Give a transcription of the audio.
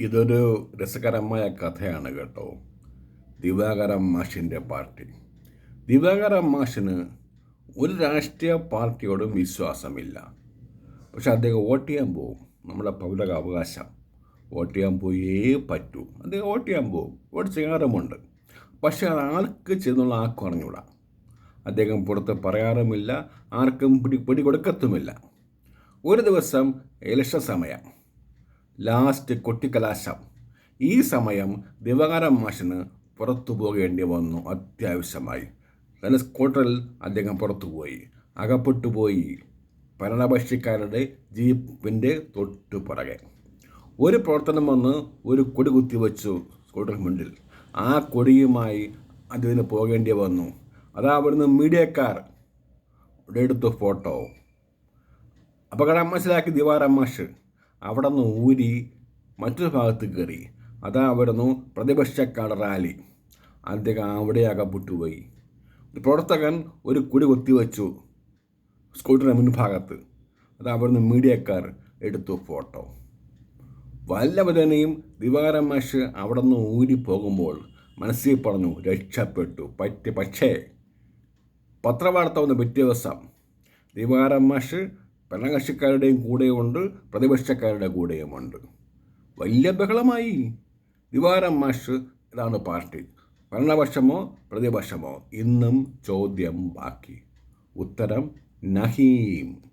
ഇതൊരു രസകരമായ കഥയാണ് കേട്ടോ. ദിവാകരൻ മാഷിന്റെ പാർട്ടി. ദിവാകരൻ മാഷിന് ഒരു രാഷ്ട്രീയ പാർട്ടിയോടും വിശ്വാസമില്ല. പക്ഷെ അദ്ദേഹം വോട്ട് ചെയ്യാൻ പോകും. നമ്മുടെ പൗരക അവകാശം. വോട്ട് ചെയ്യാൻ പോയേ പറ്റൂ. അദ്ദേഹം വോട്ട് ചെയ്യാൻ പോകും. വോട്ട് ചെയ്യാറുമുണ്ട് പക്ഷെ അത് ആർക്ക് ചെന്നുള്ള ആർക്കും അറിഞ്ഞൂടാ. അദ്ദേഹം പുറത്ത് പറയാറുമില്ല. ആർക്കും പിടി പിടി കൊടുക്കത്തുമില്ല ഒരു ദിവസം ഇലക്ഷൻ സമയം. ലാസ്റ്റ് കൊട്ടിക്കലാശം. ഈ സമയം ദിവകാരം മാഷിന് പുറത്തു പോകേണ്ടി വന്നു അത്യാവശ്യമായി. തന്റെ സ്കൂട്ടറിൽ അദ്ദേഹം പുറത്തുപോയി അകപ്പെട്ടുപോയി അകപ്പെട്ടു പോയി ഭരണപക്ഷിക്കാരുടെ ജീപ്പിന്റെ തൊട്ടു പുറകെ. ഒരു പ്രവർത്തനം വന്ന് ഒരു കൊടി കുത്തിവെച്ചു സ്കൂട്ടർ മുന്നിൽ. ആ കൊടിയുമായി അദ്ദേഹത്തിന് പോകേണ്ടി വന്നു. അതാ അവിടുന്ന് മീഡിയക്കാർ എടുത്തു ഫോട്ടോ. അപകടം മനസ്സിലാക്കി ദിവാരം മാഷ് അവിടെ നിന്ന് ഊരി മറ്റൊരു ഭാഗത്ത് കയറി അതാ അവിടുന്ന് പ്രതിപക്ഷക്കാർ റാലി. അദ്ദേഹം അവിടെ അകപ്പെട്ടുപോയി പ്രവർത്തകൻ ഒരു കുടി കൊത്തിവെച്ചു സ്കൂട്ടറിന്റെ മുൻഭാഗത്ത്. അത് അവിടുന്ന് മീഡിയക്കാർ എടുത്തു ഫോട്ടോ. വല്ലവരനെയും ദിവാരം മാഷ് അവിടെ നിന്ന് ഊരി പോകുമ്പോൾ മനസ്സിൽ പറഞ്ഞു രക്ഷപ്പെട്ടു. പറ്റി പക്ഷേ പത്രവാർത്ത വന്ന പിറ്റേ ദിവസം. ദിവാരം മാഷ് ഭരണകക്ഷിക്കാരുടെയും കൂടെയുമുണ്ട് പ്രതിപക്ഷക്കാരുടെ കൂടെയുമുണ്ട്. വലിയ ബഹളമായി. ദിവാരം മാഷ് ഇതാണ് പാർട്ടി. ഭരണപക്ഷമോ പ്രതിപക്ഷമോ? ഇന്നും ചോദ്യം ബാക്കി. ഉത്തരം നഹീം.